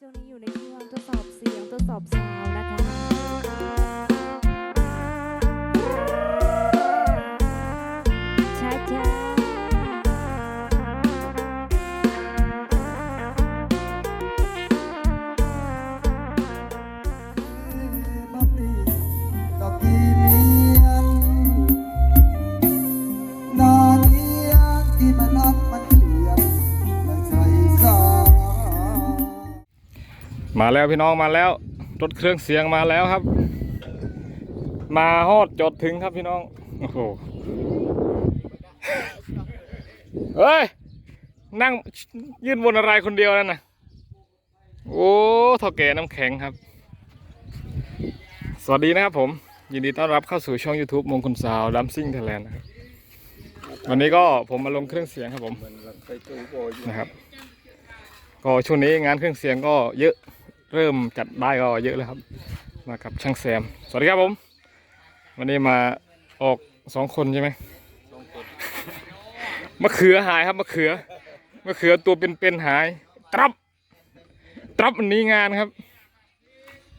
ช่วงนี้อยู่ในช่วงทดสอบเสียงทดสอบซาวนะคะ มาแล้วพี่น้องมาแล้ว รถเครื่องเสียงมาแล้วครับ มาฮอดจดถึงครับพี่น้องโอ้โหเฮ้ย นั่งยืนบนอะไรคนเดียวนั่นนะโอ้เท่าแก่น้ำแข็งครับ สวัสดีนะครับผม ยินดีต้อนรับเข้าสู่ช่อง YouTube มงคลสาวดัมซิ่งไทยแลนด์นะครับวันนี้ก็ผมมาลงเครื่องเสียงครับผมนะครับ ก็ช่วงนี้งานเครื่องเสียงก็เยอะ เริ่มจัดได้ก็เยอะแล้วครับ มากับช่างแซม สวัสดีครับผม วันนี้มาออกสองคนใช่ไหมมะเขือหายครับมะเขือมะเขือตัวเป็นๆหาย ตรับ ตรับมันหนี้งานครับ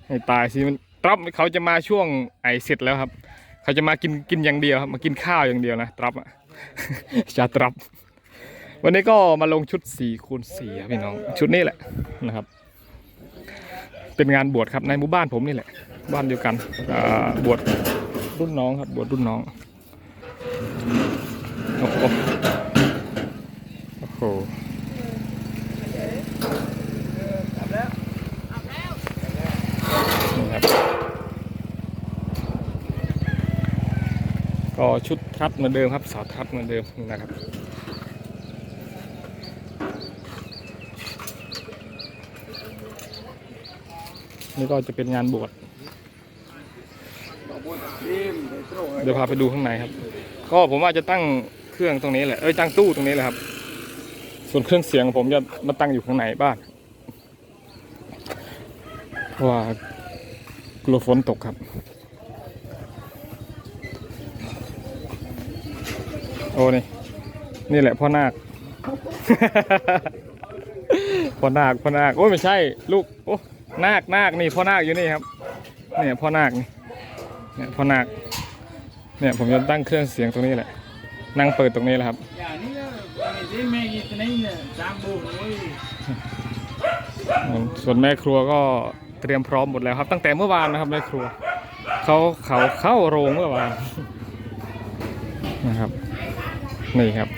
ให้ตายสิมันตรับเขาจะมาช่วงไอเสร็จแล้วครับ เขาจะมากินกินอย่างเดียวครับ มากินข้าวอย่างเดียวนะตรับอะจะตรับ วันนี้ก็มาลงชุด4คูณ4ครับพี่น้อง ชุดนี้แหละนะครับ เป็นงานบวชครับในหมู่บ้านผมนี่แหละ บ้านเดียวกันบวชรุ่นน้องครับบวชรุ่นน้องโอ้โหโอ้โหก็ชุดทัดเหมือนเดิมครับสาวทัดเหมือนเดิมนะครับ นี่ก็จะเป็นงานบวชเดี๋ยวพาไปดูข้างในครับ ก็ผมว่าจะตั้งเครื่องตรงนี้แหละเอ้ยตั้งตู้ตรงนี้แหละครับ ส่วนเครื่องเสียงผมจะมาตั้งอยู่ข้างในบ้านว่ากลัวฝนตกครับ โอ้นี่นี่แหละพ่อนาคพ่อนาคพ่อนาคโอ้ยไม่ใช่ ลูกโอ้ นาคนาคนี่พ่อนาคอยู่นี่ครับ เนี่ยพ่อนาคนี่เนี่ยพ่อนาคเนี่ยผมจะตั้งเครื่องเสียงตรงนี้แหละ นั่งเปิดตรงนี้แหละครับ Ja, niet uh, mee iedereen samen ส่วนแม่ครัวก็เตรียมพร้อมหมดแล้วครับ ตั้งแต่เมื่อวานนะครับแม่ครัวเขาเขาเข้าโรงเมื่อวานนะครับนี่ครับ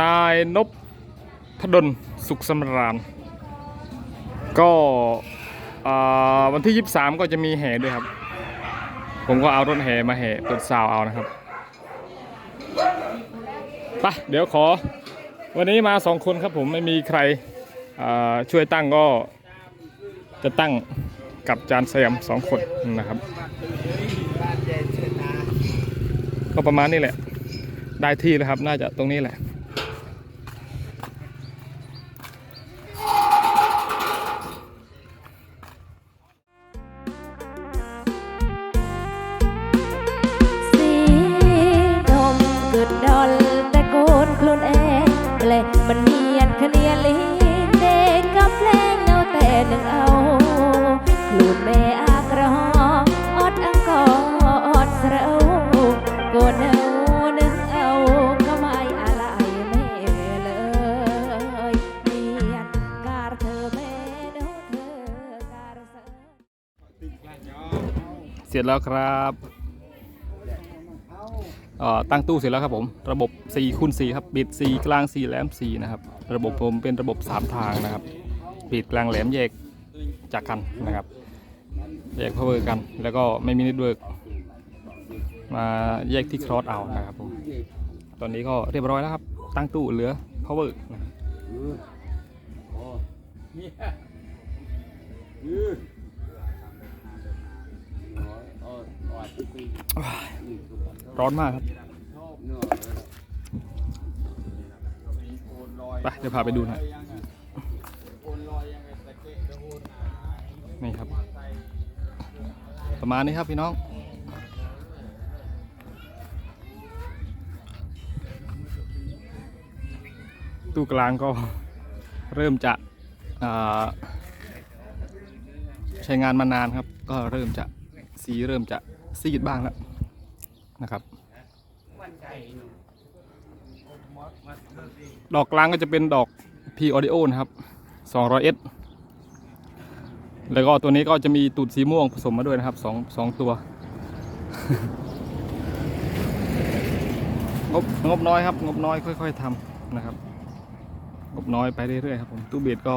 นายนพพดลสุขสำราญ ก็วันที่ 23 ก็จะมีแห่ด้วยครับ ผมก็เอารถแห่มาแห่เปิดซาวเอานะครับไปเดี๋ยวขอ วันนี้มาสองคนครับผมไม่มีใครช่วยตั้งก็จะตั้งกับจานแซมสองคนนะครับ ก็ประมาณนี้แหละ ได้ที่แล้วครับ น่าจะตรงนี้แหละคลุนแม่อากรองอดอังกออดเสราโกนเอาหนึ่งเอาก็ไม่อะไรแม่เลยเนียนการเธอแม่เด้อเธอการเธอ เสร็จแล้วครับเอ่อ ตั้งตู้เสร็จแล้วครับผมระบบ4คูณ4ครับบิด 4 กลาง 4แหลม4นะครับระบบผมเป็นระบบ 3 ทางนะครับบิดกลางแหลมแยกจากกันนะครับแยกพาวเวอร์กัน แล้วก็ไม่มีเนิดเวิร์กมาแยกที่ครอสเอานะครับผมตอนนี้ก็เรียบร้อยแล้วครับ ตั้งตู้เหลือพาวเวอร์นะครับ ร้อนมากครับไปเดี๋ยวพาไปดูหน่อยนี่ครับ ประมาณนี้ครับพี่น้องตู้กลางก็เริ่มจะใช้งานมานานครับ ก็เริ่มจะสีเริ่มจะซีดบ้างแล้ว นะครับ ดอกกลางก็จะเป็นดอก P Audio นะครับ 200S แล้วก็ตัวนี้ก็จะมีตูดสีม่วงผสมมาด้วยนะครับสองสองตัว งบงบน้อยครับ งบน้อยค่อยๆทำนะครับ งบน้อยไปเรื่อยๆครับผมตู้เบียดก็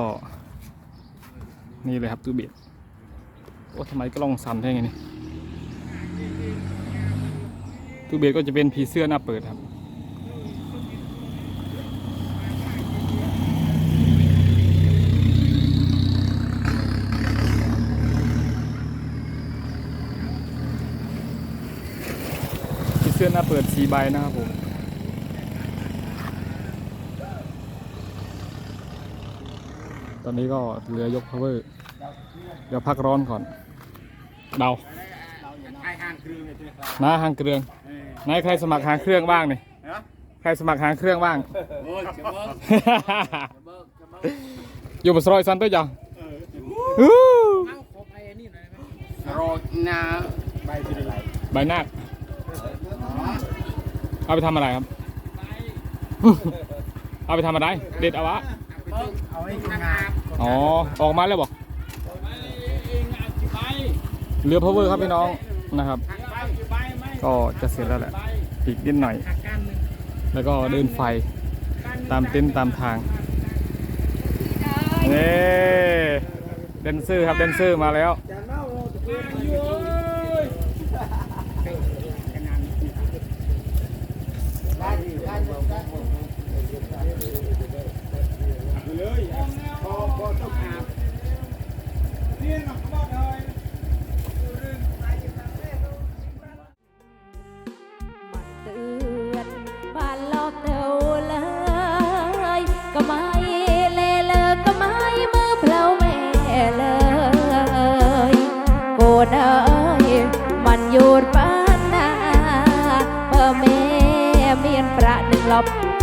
นี่เลยครับตู้เบียดโอ้ทำไมกล้องสั่นได้ไงนี่ ตู้เบียดก็จะเป็นผีเสื้อหน้าเปิดครับ ผีเสื้อหน้าเปิดสีใบนะครับผมตอนนี้ก็เรือยก power เดี๋ยวพักร้อนก่อน เดาางเครื่องไอ้ตัวครับนะหางเครื่องนายใครสมัครหางเครื่องบ้างนี่ฮะใครสมัครหางเครื่องบ้าง โอ้ยจะเบิ้งจะเบิ้งจะเบิ้งอยู่บนซอยซันตัวจังเอาครบไอ้นี่หน่อยไหมรอนาใบเป็นไรใบหน้าคเอาไปทำอะไรครับเอาไปทำอะไร เด็ดเอาวะเอาไอ้ทำงานอ๋อออกมาแล้วบอกไปเองอะกี่ใบเรือ power ครับพี่น้อง นะครับหักใบกี่ใบไหมก็จะเสร็จแล้วแหละอีกนิดหน่อยหักกันหนึ่งแล้วก็เดินไฟตามเต็นท์ตามทางนี่เดนเซอร์ครับเดนเซอร์มาแล้วจะเน่าจะเปลี่ยนอยู่เอ้ยกันนานได้ได้เลยพอพอต้องอาบเรียนมาขบวนเลย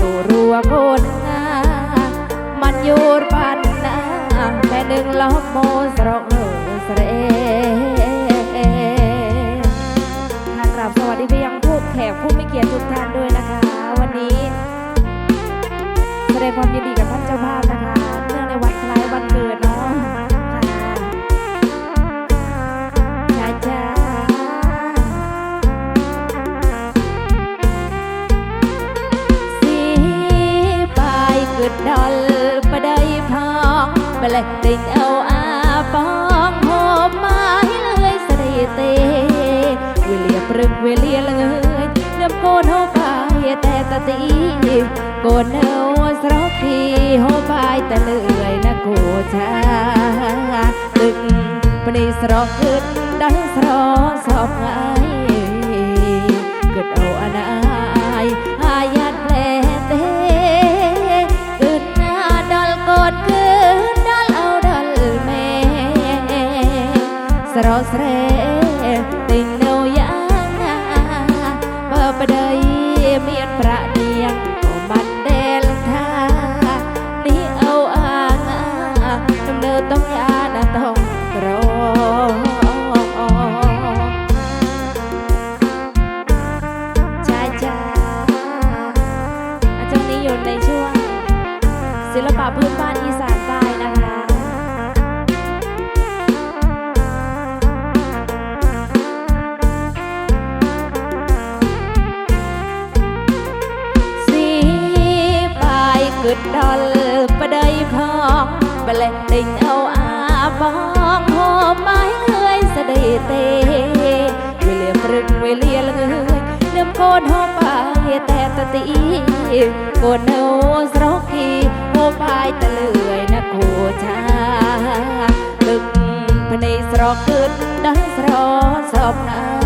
ตัวรัวโคนงามันหยุดปานนาแม่หนึ่งลบโมสระเออสระเอค่ะกราบสวัสดีไปยังผู้แขกผู้มีเกียรติทุกท่านด้วยนะคะ วันนี้แสดงความยินดีกับท่านเจ้าภาพนะคะ រីកអោអាបងហូបម៉ាយលើយស្រីទេវេលាព្រឹកវេលាល្ងាចនឹកកូនហូបបាយតែតាទីកូននៅស្រុកទីហូបបាយតែលើយណាគូចាទឹកភ្នែកស្រស់គឺដៃស្រស់សោកអាយ สร គិតដល់ប្តីផងប្លែកដេញអូអាបងហូបម៉ៃអើយស្ដីទេវេលាព្រឹកវេលាល្ងាចនឹមកូនហូបបាយតែតទីកូននៅស្រុកគីហូបបាយតលឿយណាគូចាទឹកភ្នែកស្រកគិតដល់ស្រស្រប់ណា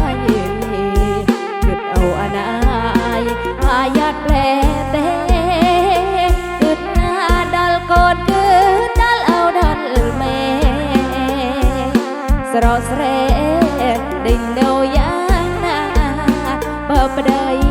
ស្រស្រេដេញនៅយ៉ាងណាបើប្តី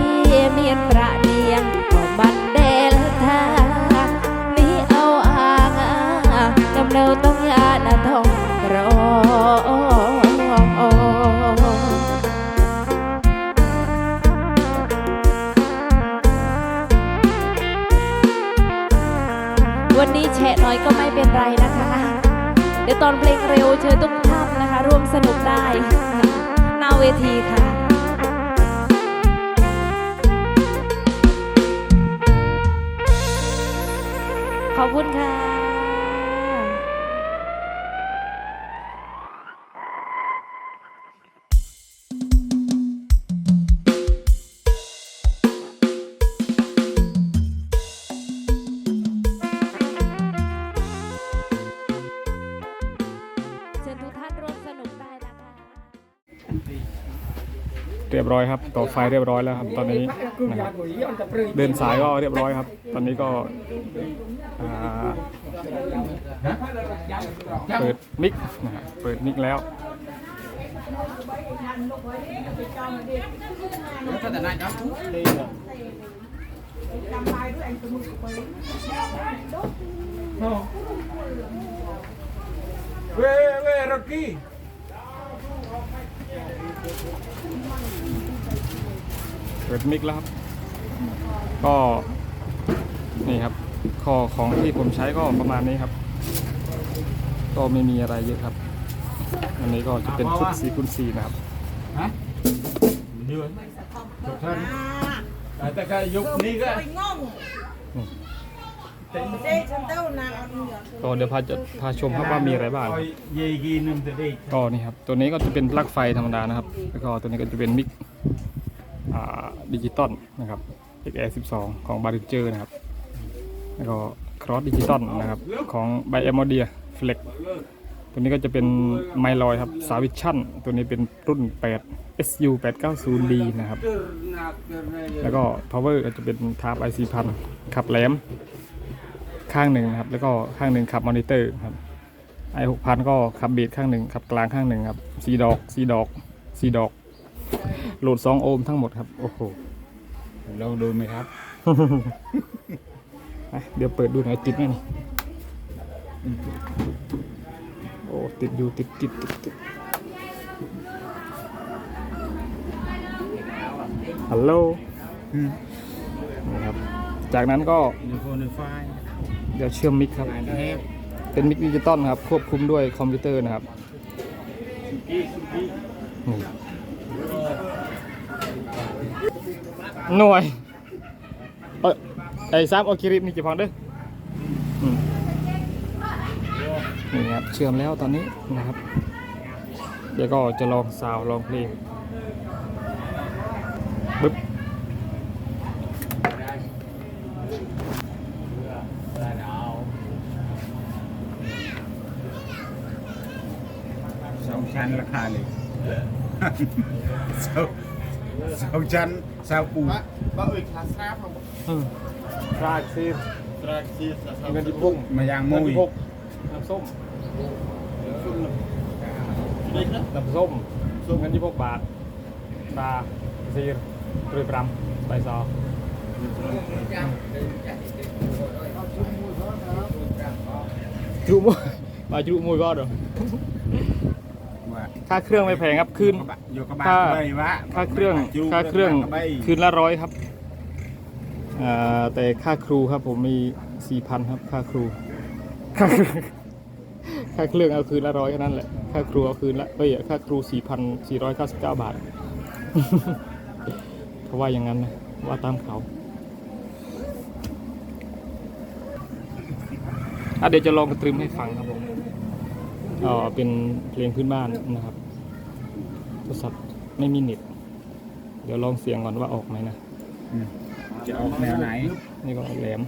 เรียบร้อยครับ ต่อไฟเรียบร้อยแล้วครับ ตอนนี้นะครับเดินสายก็เรียบร้อยครับ ตอนนี้ก็อ่าเปิดมิกนะฮะเปิดมิกแล้วเว้เว้ร็อกกี้ เปิดมิกแล้วครับ ก็ นี่ครับข้อของที่ผมใช้ก็ประมาณนี้ครับ ก็ไม่มีอะไรเยอะครับ อันนี้ก็จะเป็นชุด4คูณ4นะครับฮะมันยืนทุกท่านแต่ก็ยุคนี้ก็ ก็เดี๋ยวพาจะพาชมครับว่ามีอะไรบ้างครับก็นี่ครับ ตัวนี้ก็จะเป็นปลั๊กไฟธรรมดานะครับ แล้วก็ตัวนี้ก็จะเป็นมิกดิจิตอลนะครับ XR 12 ของบาริเจอร์นะครับ แล้วก็ครอสดิจิตอลนะครับ ของไบเอมอเดียเฟล็กตัวนี้ก็จะเป็นไมลอยครับสาวิชั่นตัวนี้เป็นรุ่น 8 SU 890D นะครับ แล้วก็ power ก็จะเป็นทาร์ป IC พันขับแหลม ข้างหนึ่งนะครับ แล้วก็ข้างหนึ่งขับมอนิเตอร์ครับไอหกพันก็ขับเบสข้างหนึ่งขับกลางข้างหนึ่งครับสีดอกสีดอกสีดอก โหลดสองโอห์มทั้งหมดครับ โอ้โหลองดูไหมครับอะเดี๋ยวเปิดดูหน่อยติดไหมนี่โอ้ติดอยู่ติดติดติดติดฮัลโหลนะครับ จากนั้นก็ยูโฟนไฟ เดี๋ยวเชื่อมมิกครับ เป็นมิกดิจิตอลครับ ควบคุมด้วยคอมพิวเตอร์นะครับหน่วยเอ้ยไอ้ซับเอคิริปนี่จะพอเด้ออืมนี่ครับเชื่อมแล้วตอนนี้นะครับ เดี๋ยวก็จะลองซาวลองเพลงปึ๊บ ส องชั้นราคาเลยสองสองชั้นสาวปูอืมคลาดซีเงินที่พุ่งมายังเงิมุนยที่พกน้ำส้มน้ำส้ม ค่าเครื่องไม่แพงครับคืนอยู่กับบาค่าใบวะค่าเครื่องค่าเครื่องคืนละร้อยครับอ่าแต่ค่าครูครับผมมีสี่พันครับค่าครูค่าค่าเครื่องเอาคืนละร้อยแค่นั้นแหละค่าครูเอาคืนละเอ้ยค่าครูสี่พันสี่ร้อยเก้าสิบเก้าบาทเขาว่าอย่างนั้นนะว่าตามเขาอะเดี๋ยวจะลองกระตรึมให้ฟังครับผม อ๋อเป็นเพลงพื้นบ้านนะครับโทรศัพท์ไม่มีเน็ตเดี๋ยวลองเสียงก่อนว่าออกไหมนะจะออกแนวไหน นี่ก็แหลม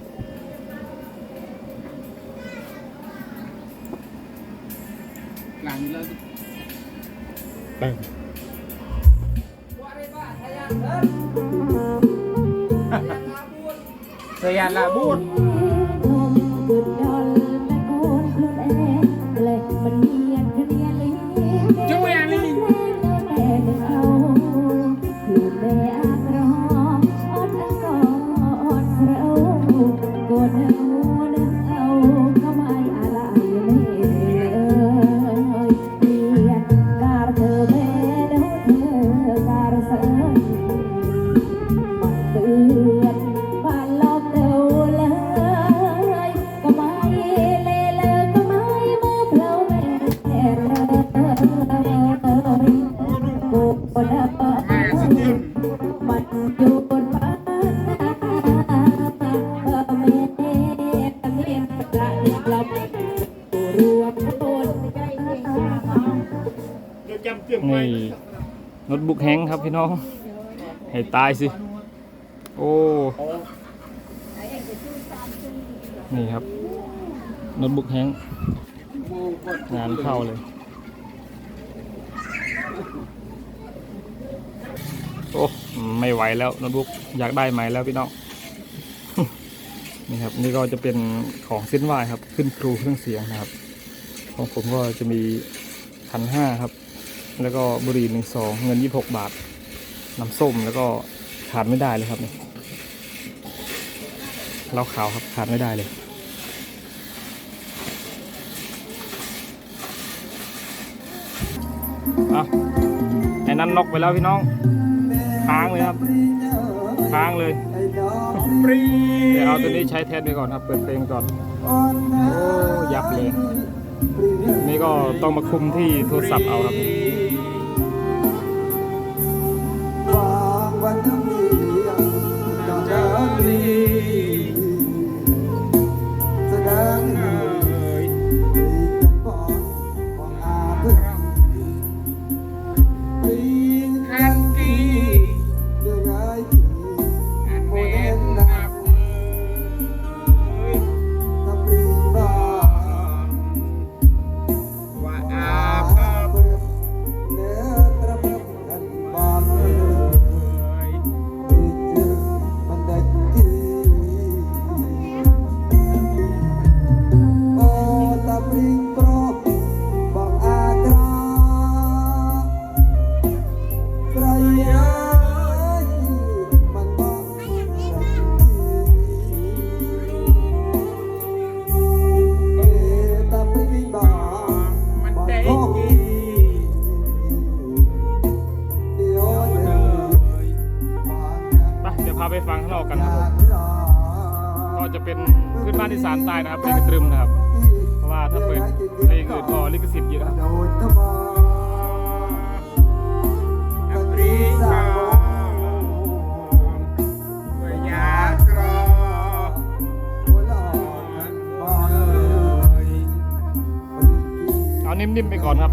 กลางเลยเปิดสยามลาบูน นี่โน้ตบุ๊กแฮงครับพี่น้อง ให้ตายสิ โอ้ นี่ครับโน้ตบุ๊กแฮงงานเข้าเลย โอ้ ไม่ไหวแล้วโน้ตบุ๊กอยากได้ใหม่แล้วพี่น้องนี่ครับนี่ก็จะเป็นของเส้นไหวครับ ขึ้นครูเครื่องเสียงนะครับ ของผมก็จะมีพันห้าครับ แล้วก็บุหรี่หนึ่งสองเงินยี่หกบาท น้ำส้มแล้วก็ขาดไม่ได้เลยครับเนี่เหล้าขาวครับขาดไม่ได้เลยอะไอ้นั้นนกไปแล้วพี่น้องค้างเลยครับค้างเลยเดี๋ยวเอาตัวนี้ใช้แทนไปก่อนครับ เปิดเพลงก่อน โอ้ยับเลย นี่ก็ต้องมาคุมที่โทรศัพท์เอาครับ พาไปฟังข้างนอกกันอครับผยามกรอก็จะเป็นขึ้นบ้านที่สารใต้นะครับเพลงกระตรึมนะครับ เพราะว่าถ้าเปิดเพลงอื่นก็ลิขสิทธิ์เยอะครับโดนเข้ามาปรีกาว่าอยากรอหัวหลอกบ้านเอ่ยเอานิ่มๆไปก่อนครับ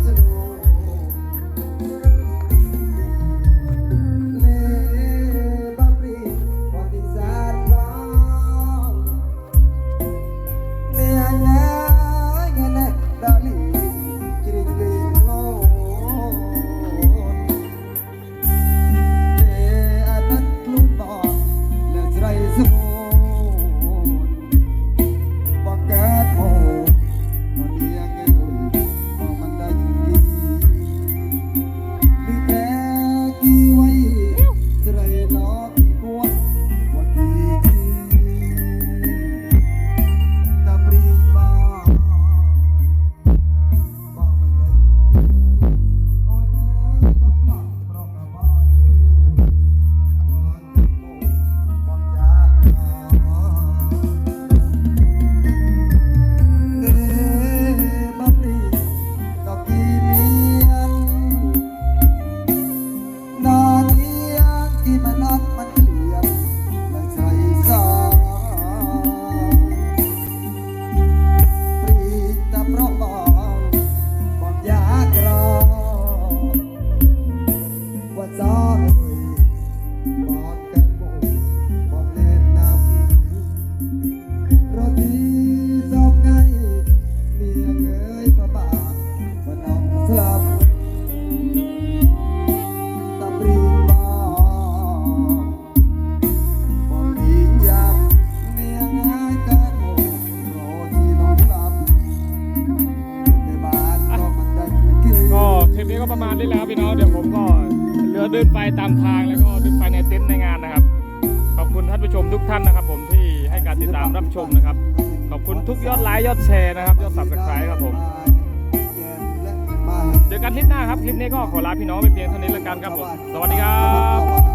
ลิปนี้ก็ประมาณนี้แล้วพี่น้องเดี๋ยวผมก็เรือเดินไปตามทางแล้วก็เดินไปในเต็นท์ในงานนะครับ ขอบคุณท่านผู้ชมทุกท่านนะครับ ผมที่ให้การติดตามรับชมนะครับ ขอบคุณทุกยอดไลค์ยอดแชร์นะครับยอดสับสไครต์ครับผมเจอกันคลิปหน้าครับคลิปนี้ก็ขอลาพี่น้องไปเพียงเท่านี้แล้วกันครับผมสวัสดีครับ